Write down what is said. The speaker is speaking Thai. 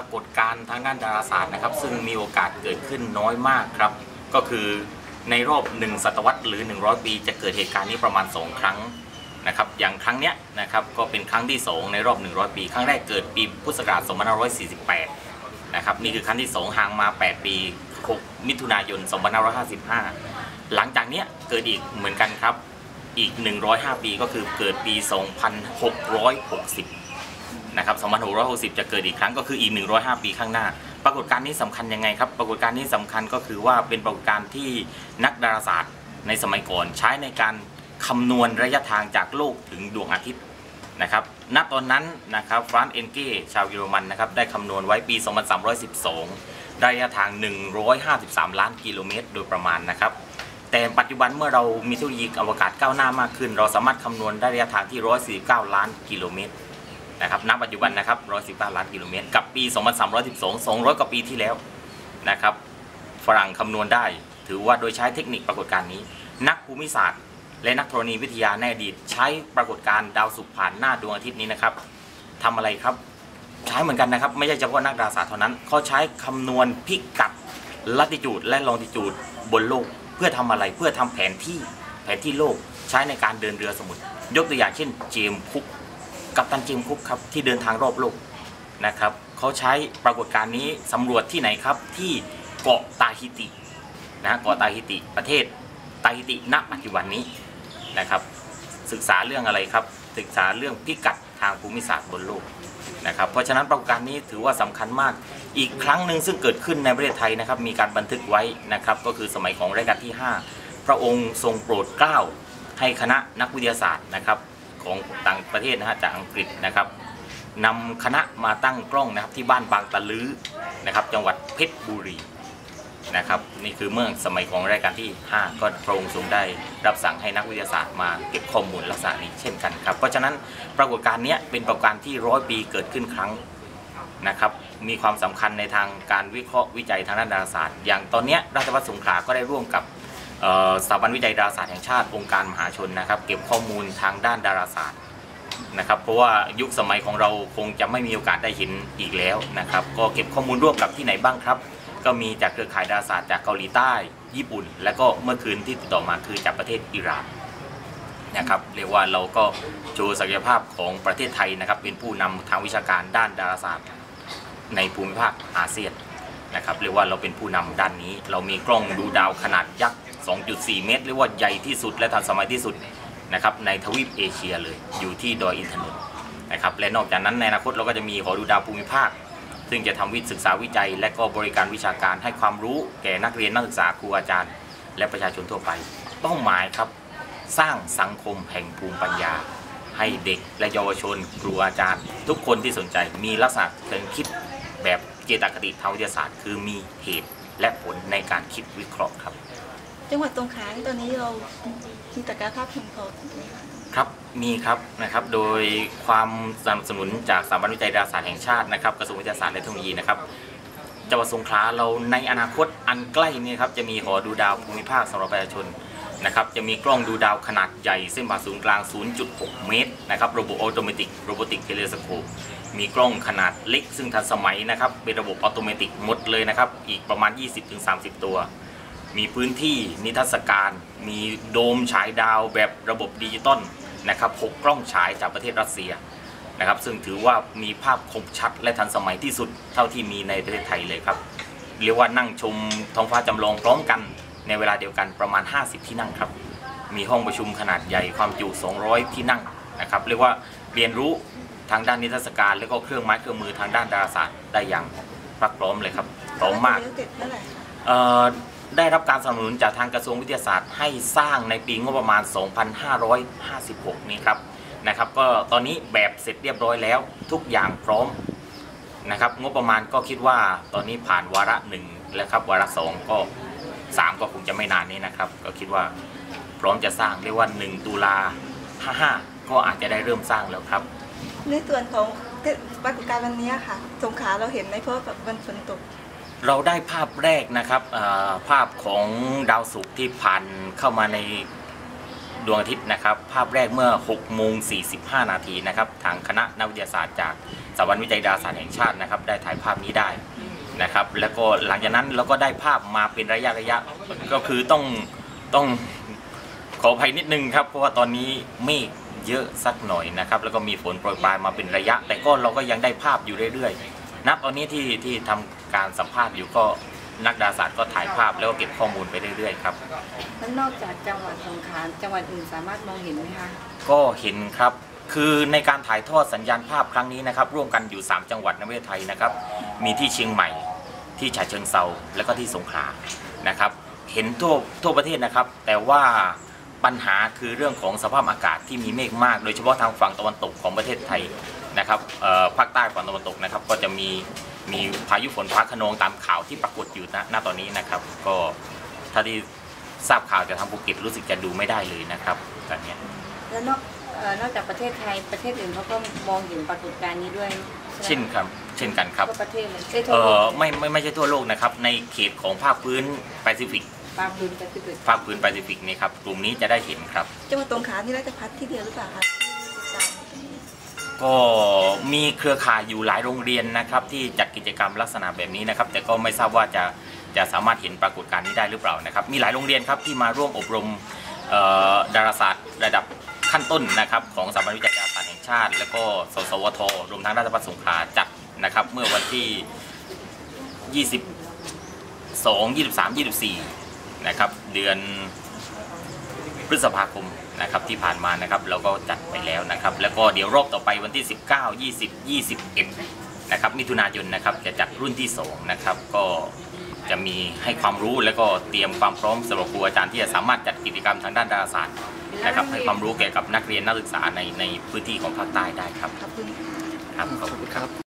ปรากฏการณ์ทางด้านดาราศาสตร์นะครับ ซึ่งมีโอกาสเกิดขึ้นน้อยมากครับ ก็คือในรอบ 1 ศตวรรษหรือ 100 ปี จะเกิดเหตุการณ์นี้ประมาณ 2 ครั้งนะครับ อย่างครั้งเนี้ยนะครับก็เป็นครั้งที่ 2 ในรอบ 100 ปี ครั้งแรกเกิดปีพุทธศักราช2548 นะครับนี่คือครั้งที่ 2 ห่างมา 8 ปี 6 มิถุนายน 2555 หลังจากเนี้ยเกิดอีกเหมือนกันครับอีก 105 ปีก็คือเกิดปี 2660 นะครับ2660 จะเกิดอีกครั้งก็คืออีก 105 ปีข้างหน้า ปรากฏการณ์นี้สำคัญยังไงครับ ปรากฏการณ์นี้สำคัญก็คือว่าเป็นปรากฏการณ์ที่นักดาราศาสตร์ในสมัยก่อนใช้ในการคำนวณระยะทางจากโลกถึงดวงอาทิตย์นะครับ ณ ตอนนั้นนะครับฟรานซ์เอนเก้ชาวเยอรมันนะครับได้คำนวณไว้ปี 2312 ระยะทาง 153 ล้านกิโลเมตร โดยประมาณนะครับแต่ปัจจุบันเมื่อเรามีเทคโนโลยีอวกาศก้าวหน้ามากขึ้น เราสามารถคำนวณได้ระยะทางที่ 149 ล้านกิโลเมตร นะครับณปัจจุบันนะครับ119ล้านกิโลเมตร กับปี 2312 200 กว่าปีที่แล้วนะครับฝรั่งคำนวณได้ ถือว่าโดยใช้เทคนิคปรากฏการณ์นี้ นักภูมิศาสตร์ และนักธรณีวิทยาในอดีต ใช้ปรากฏการณ์ดาวศุกร์ผ่านหน้าดวงอาทิตย์นี้นะครับทำอะไรครับใช้เหมือนกันนะครับ ไม่ใช่เฉพาะนักดาราศาสตร์เท่านั้นเขาใช้คำนวณพิกัดลัติจูดและลองติจูดบนโลก เพื่อทำอะไรเพื่อทำแผนที่แผนที่โลกใช้ในการเดินเรือสมุทรยกตัวอย่างเช่นเจมส์คุก กัปตันเจมคุกครับที่เดินทางรอบโลกนะครับเขาใช้ปรากฏการณ์นี้สำรวจที่ไหนครับที่เกาะตาฮิตินะเกาะตาฮิติประเทศตาฮิติณปัจจุบันนี้นะครับ ศึกษาเรื่องอะไรครับ ศึกษาเรื่องพิกัดทางภูมิศาสตร์บนโลกนะครับเพราะฉะนั้นปรากฏการณ์นี้ถือว่าสำคัญมากอีกครั้งหนึ่งซึ่งเกิดขึ้นในประเทศไทยนะครับมีการบันทึกไว้นะครับก็คือสมัยของรัชกาลที่ 5 พระองค์ทรงโปรดเกล้าให้คณะนักวิทยาศาสตร์นะครับ ของต่างประเทศนะฮะจากอังกฤษนะครับนำคณะมาตั้งกล้องนะครับที่บ้านบางตะลือนะครับ จังหวัดเพชรบุรีนะครับนี่คือเมื่อสมัยของรายการที่ 5 ก็พระองค์ทรงได้รับสั่งให้นักวิทยาศาสตร์มาเก็บข้อมูลลักษณะนี้เช่นกันครับ เพราะฉะนั้นปรากฏการณ์นี้เป็นปรากฏการณ์ที่ร้อยปีเกิดขึ้นครั้งนะครับ มีความสำคัญในทางการวิเคราะห์วิจัยทางด้านดาราศาสตร์ อย่างตอนนี้ราชภัฏสงขลาก็ได้ร่วมกับ สถาบันวิจัยดาราศาสตร์แห่งชาติองค์การมหาชนนะครับ เก็บข้อมูลทางด้านดาราศาสตร์นะครับ เพราะว่ายุคสมัยของเราคงจะไม่มีโอกาสได้เห็นอีกแล้วนะครับ ก็เก็บข้อมูลร่วมกับที่ไหนบ้างครับ ก็มีจากเครือข่ายดาราศาสตร์จากเกาหลีใต้ ญี่ปุ่น และก็เมื่อคืนที่ติดต่อมาคือจากประเทศอิหร่านนะครับเรียกว่าเราก็โชว์ศักยภาพของประเทศไทยนะครับ เป็นผู้นำทางวิชาการด้านดาราศาสตร์ในภูมิภาคอาเซียนนะครับเรียกว่าเราเป็นผู้นำด้านนี้ เรามีกล้องดูดาวขนาดยักษ์ 2.4 เมตรเรียกว่าใหญ่ที่สุดและทันสมัยที่สุดนะครับในทวีปเอเชียเลยอยู่ที่ดอยอินทนนท์นะครับและนอกจากนั้นในอนาคตเราก็จะมีหอดูดาวภูมิภาค ซึ่งจะทำวิศึกษาวิจัย และก็บริการวิชาการให้ความรู้แก่นักเรียนนักศึกษาครูอาจารย์ และประชาชนทั่วไปเป้าหมายครับสร้างสังคมแห่งภูมิปัญญา ให้เด็กและเยาวชน ครูอาจารย์ ทุกคนที่สนใจมีลักษณะเชิงคิดแบบเจตคติทางวิทยาศาสตร์ คือมีเหตุและผลในการคิดวิเคราะห์ครับ จังหวัดสงขลาตอนนี้เรามีศักยภาพเพียงพอครับมีครับนะครับ โดยความสนับสนุนจากสถาบันวิจัยดาราศาสตร์แห่งชาตินะครับกระทรวงวิทยาศาสตร์และเทคโนโลยีนะครับจังหวัดสงขลาเราในอนาคตอันใกล้นี้ครับจะมีหอดูดาวภูมิภาคสำหรับประชาชนนะครับจะมีกล้องดูดาวขนาดใหญ่เส้นผ่าศูนย์กลาง 0.6 เมตรนะครับระบบออโตเมติกโรบอติกเทเลสโคปมีกล้องขนาดเล็กซึ่งทันสมัยนะครับเป็นระบบออโตเมติกหมดเลยนะครับอีกประมาณ 20-30 ตัว มีพื้นที่นิทรรศการ มีโดมฉายดาวแบบระบบดิจิตอลนะครับหกกล้องฉายจากประเทศรัสเซียนะครับ ซึ่งถือว่ามีภาพคมชัดและทันสมัยที่สุดเท่าที่มีในประเทศไทยเลยครับ เรียกว่านั่งชมท้องฟ้าจำลองพร้อมกันในเวลาเดียวกันประมาณ 50 ที่นั่งครับ มีห้องประชุมขนาดใหญ่ความจุ 200 ที่นั่งนะครับ เรียกว่าเรียนรู้ทางด้านนิทรรศการ แล้วก็เครื่องไม้เครื่องมือทางด้านดาราศาสตร์ได้อย่างพรักพร้อมเลยครับพร้อมมากแล้วเสร็จเมื่อไหร่คะเอ่อ ได้รับการสนับสนุนจากทางกระทรวงวิทยาศาสตร์ ให้สร้างในปีงบประมาณ 2556 นี้ครับนะครับ ก็ตอนนี้แบบเสร็จเรียบร้อยแล้วทุกอย่างพร้อมนะครับ งบประมาณก็คิดว่าตอนนี้ผ่านวาระหนึ่งแล้วครับวาระสองก็สามก็คงจะไม่นานนี้นะครับ ก็คิดว่าพร้อมจะสร้างเรียกว่า 1 ตุลา55 ก็อาจจะได้เริ่มสร้างแล้วครับ ในส่วนของปรากฏการณ์วันนี้ค่ะสงขลาเราเห็นไหมเพราะแบบวันฝนตก เราได้ภาพแรกนะครับภาพของดาวศุกร์ที่ผ่านเข้ามาในดวงอาทิตย์นะครับ ภาพแรกเมื่อ6โมง45 นาทีนะครับ ทางคณะนักวิทยาศาสตร์จากสถาบันวิจัยดาราศาสตร์แห่งชาตินะครับ ได้ถ่ายภาพนี้ได้นะครับ แล้วก็หลังจากนั้นเราก็ได้ภาพมาเป็นระยะระยะก็คือต้องต้องขออภัยนิดนึงครับ เพราะว่าตอนนี้เมฆเยอะสักหน่อยนะครับ แล้วก็มีฝนโปรยปลายมาเป็นระยะ แต่ก็เราก็ยังได้ภาพอยู่เรื่อยๆ นับตอนนี้ที่ที่ทำการสัมภาษณ์อยู่ก็นักดาราศาสตร์ก็ถ่ายภาพแล้วก็เก็บข้อมูลไปเรื่อยๆครับแล้วนอกจากจังหวัดสงขลาจังหวัดอื่นสามารถมองเห็นไหมคะก็เห็นครับคือในการถ่ายทอดสัญญาณภาพครั้งนี้นะครับ ร่วมกันอยู่ 3 จังหวัดในประเทศไทยนะครับ มีที่เชียงใหม่ที่ฉะเชิงเซาและก็ที่สงขลานะครับ เห็นทั่วทั่วประเทศนะครับ แต่ว่า ปัญหาคือเรื่องของสภาพอากาศที่มีเมฆมาก โดยเฉพาะทางฝั่งตะวันตกของประเทศไทยนะครับเอ่อภาคใต้ฝั่งตะวันตกนะครับ ก็จะมีมีพายุฝนฟ้าคะนองตามข่าวที่ปรากฏอยู่ณณตอนนี้นะครับ ก็ถ้าที่ทราบข่าวจากทางภูเก็ตรู้สึกจะดูไม่ได้เลยนะครับตอนเนี้ยแล้วนอกเอ่อนอกจากประเทศไทยประเทศอื่นเขาก็มองเห็นปรากฏการณ์นี้ด้วยใไหมเช่นครับเช่นกันครับทั่วประเทศเลยเอ้ยเอทั่วโลอกไม่ไม่ไม่ใช่ทั่วโลกนะครับ ในเขตของภาคพื้นแปซิฟิก ปลาพื้นแปซิฟิกภาคพื้นแปซิฟิกนี่ครับกลุ่มนี้จะได้เห็นครับ จังหวัดสงขลานี่ราชพัฒที่เดียวหรือเปล่าคะที่ติดตามตรงนี้ก็มีเครือข่ายอยู่หลายโรงเรียนนะครับ ที่จัดกิจกรรมลักษณะแบบนี้นะครับ แต่ก็ไม่ทราบว่าจะจะสามารถเห็นปรากฏการณ์นี้ได้หรือเปล่านะครับ มีหลายโรงเรียนครับที่มาร่วมอบรมเอ่อดาราศาสตร์ระดับขั้นต้นนะครับ ของสถาบันวิจัยดาราศาสตร์แห่งชาติ และก็สสวทรวมทั้งราชภัฏสงขลาจัดนะครับ เมื่อวันที่22 23 24 นะครับ เดือนพฤษภาคมนะครับที่ผ่านมานะครับเราก็จัดไปแล้วนะครับ แล้วก็เดี๋ยวรอบต่อไปวันที่ 19 20 21 นะครับมิถุนายนนะครับจะจัดรุ่นที่2นะครับก็จะมีให้ความรู้แล้วก็เตรียมความพร้อมสำหรับครูอาจารย์ที่จะสามารถจัดกิจกรรมทางด้านดาราศาสตร์นะครับให้ความรู้แก่กับนักเรียนนักศึกษาในในพื้นที่ของภาคใต้ได้ครับขอบคุณครับขอบคุณครับ